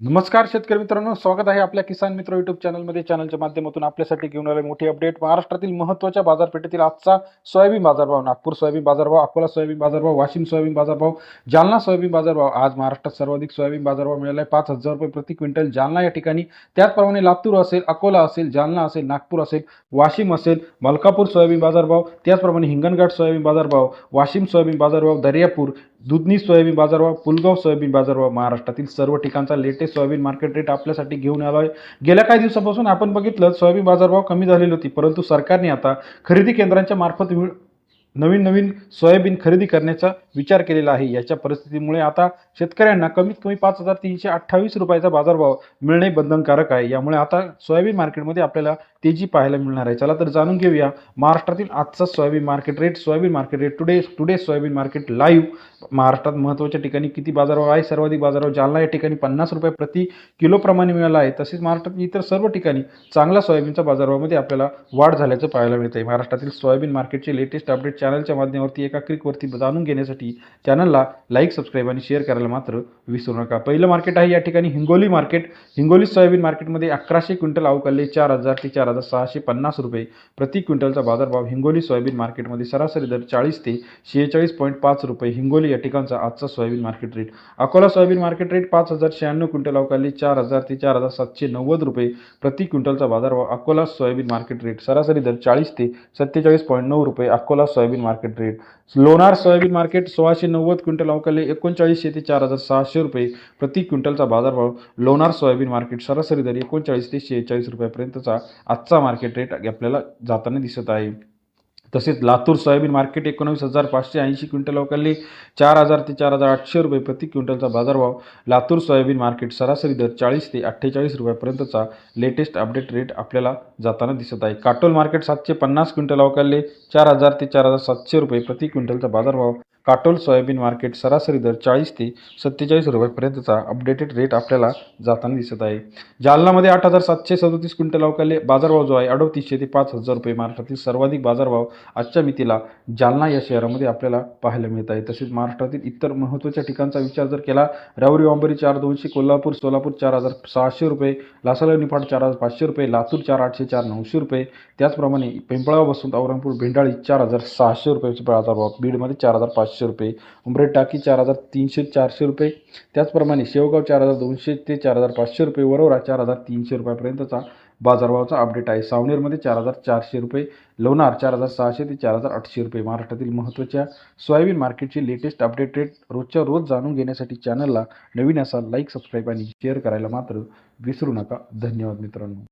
नमस्कार शेतकरी मित्रांनो स्वागत आहे आपल्या किसान मित्र युट्यूब चॅनलमध्ये चॅनलच्या माध्यमातून आपल्यासाठी घेऊन आले मोठी अपडेट महाराष्ट्रातील महत्त्वाच्या बाजारपेठेतील आजचा सोयाबीन बाजारभाव नागपूर सोयाबीन बाजारभाव अकोला सोयाबीन बाजारभाव वाशिम सोयाबीन बाजारभाव जालना सोयाबीन बाजारभाव. आज महाराष्ट्रात सर्वाधिक सोयाबीन बाजारभाव मिळाला आहे पाच हजार रुपये प्रति क्विंटल. जालना या ठिकाणी त्याचप्रमाणे लातूर असेल अकोला असेल जालना असेल नागपूर असेल वाशिम असेल मलकापूर सोयाबीन बाजारभाव त्याचप्रमाणे हिंगणघाट सोयाबीन बाजारभाव वाशिम सोयाबीन बाजारभाव दर्यापूर दुधनी सोयाबीन बाजारभाव पुलगाव सोयाबीन बाजारभाव महाराष्ट्रातील सर्व ठिकाणचा लेटेस्ट सोयाबीन मार्केट रेट आपल्यासाठी घेऊन आलो आहे गेल्या काही दिवसापासून आपण बघितलं सोयाबीन बाजारभाव कमी झालेली होती. परंतु सरकारने आता खरेदी केंद्रांच्या मार्फत नवीन नवीन सोयाबीन खरेदी करण्याचा विचार केलेला आहे. याच्या परिस्थितीमुळे आता शेतकऱ्यांना कमीत कमी पाच हजार तीनशे अठ्ठावीस रुपयाचा बाजारभाव मिळणे बंधनकारक आहे. यामुळे आता सोयाबीन मार्केटमध्ये आपल्याला तेजी पाहायला मिळणार आहे. चला तर जाणून घेऊया महाराष्ट्रातील आजचा soybean market rate soybean market rate today today soybean market live महाराष्ट्रात महत्त्वाच्या ठिकाणी किती बाजारभाव आहे? सर्वाधिक बाजारभाव जालना या ठिकाणी पन्नास रुपये प्रति किलोप्रमाणे मिळाला आहे. तसेच महाराष्ट्रात इतर सर्व ठिकाणी चांगला सोयाबीनच्या बाजारभावामध्ये आपल्याला वाढ झाल्याचं पाहायला मिळतं आहे. महाराष्ट्रातील सोयाबीन मार्केटचे लेटेस्ट अपडेट चॅनलच्या माध्यमावरती एका क्लिकवरती जाणून घेण्यासाठी चॅनलला लाईक सबस्क्राईब आणि शेअर करायला मात्र विसरू नका. पहिलं मार्केट आहे या ठिकाणी हिंगोली मार्केट हिंगोली सोयाबीन मार्केटमध्ये अकराशे क्विंटल अवकाळले चार हजार ते चार हजार सहाशे पन्नास रुपये. प्रति क्विंटलचा बाजारभाव हिंगोली सोयाबीन मार्केटमध्ये सरासरी दर चाळीस ते शेहेचाळीस पॉईंट पाच रुपये. हिंगोली या ठिकाणचा आजचा soybean market rate Akola soybean market rate पाच हजार शहाण्णव क्विंटल अवकाली चार हजार ते चार हजार सातशे नव्वद रुपये. प्रति क्विंटलचा बाजारभाव अकोला सोयाबीन मार्केट रेट सरासरी दर चाळीस ते सत्तेचाळीस पॉईंट नऊ रुपये. Akola soybean market rate Lonar soybean market सोळाशे नव्वद क्विंटल अवकाली एकोणचाळीसशे ते चार हजार सहाशे रुपये. प्रति क्विंटलचा बाजारभाव लोणार सोयाबीन मार्केट सरासरी दर एकोणचाळीस ते शेहेचाळीस रुपयापर्यंतचा आज आजचा मार्केट रेट आपल्याला जाताना दिसत आहे. तसेच लातूर सोयाबीन मार्केट एकोणावीस हजार पाचशे ऐंशी क्विंटल अवकाली चार हजार ते चार हजार आठशे रुपये प्रति क्विंटलचा बाजारभाव. लातूर सोयाबीन मार्केट सरासरी दर चाळीस ते अठ्ठेचाळीस रुपयापर्यंतचा लेटेस्ट अपडेट रेट आपल्याला जाताना दिसत आहे. काटोल मार्केट सातशे पन्नास क्विंटल अवकाळले चार हजार ते चार हजार सातशे रुपये प्रति क्विंटलचा बाजारभाव. काटोल सोयाबीन मार्केट सरासरी दर चाळीस ते सत्तेचाळीस रुपयापर्यंतचा अपडेटेड रेट आपल्याला जाताना दिसत आहे. जालनामध्ये आठ हजार सातशे सदोतीस क्विंटल अवकाले बाजारभाव जो आहे अडोतीसशे ते पाच हजार रुपये महाराष्ट्रातील सर्वाधिक बाजारभाव आजच्या मितीला जालना या शहरामध्ये आपल्याला पाहायला मिळत आहे. तसेच महाराष्ट्रातील इतर महत्त्वाच्या ठिकाणचा विचार जर केला रावरी वांबरी चार दोनशे कोल्हापूर सोलापूर चार हजार सहाशे रुपये लासाला निफाड चार हजार पाचशे रुपये लातूर चार आठशे चार नऊशे रुपये त्याचप्रमाणे पिंपळगाव बसून औरंगपूर भेंडाळी चार हजार सहाशे रुपयाचे बाजारभाव बीडमध्ये चार हजार पाचशे रुपये. उमरेड टाकी चार हजार तीनशे चारशे रुपये. त्याचप्रमाणे शेवगाव चार हजार दोनशे ते चार हजार पाचशे रुपये. वरोरा चार हजार तीनशे रुपयापर्यंतचा बाजारभावाचा अपडेट आहे. सावनेरमध्ये चार हजार चारशे रुपये. लोणार चार हजार सहाशे ते चार हजार आठशे रुपये. महाराष्ट्रातील महत्त्वाच्या सोयाबीन मार्केटची लेटेस्ट अपडेट रेट रोजच्या रोज जाणून घेण्यासाठी चॅनलला नवीन असा लाईक सबस्क्राईब आणि शेअर करायला मात्र विसरू नका. धन्यवाद मित्रांनो.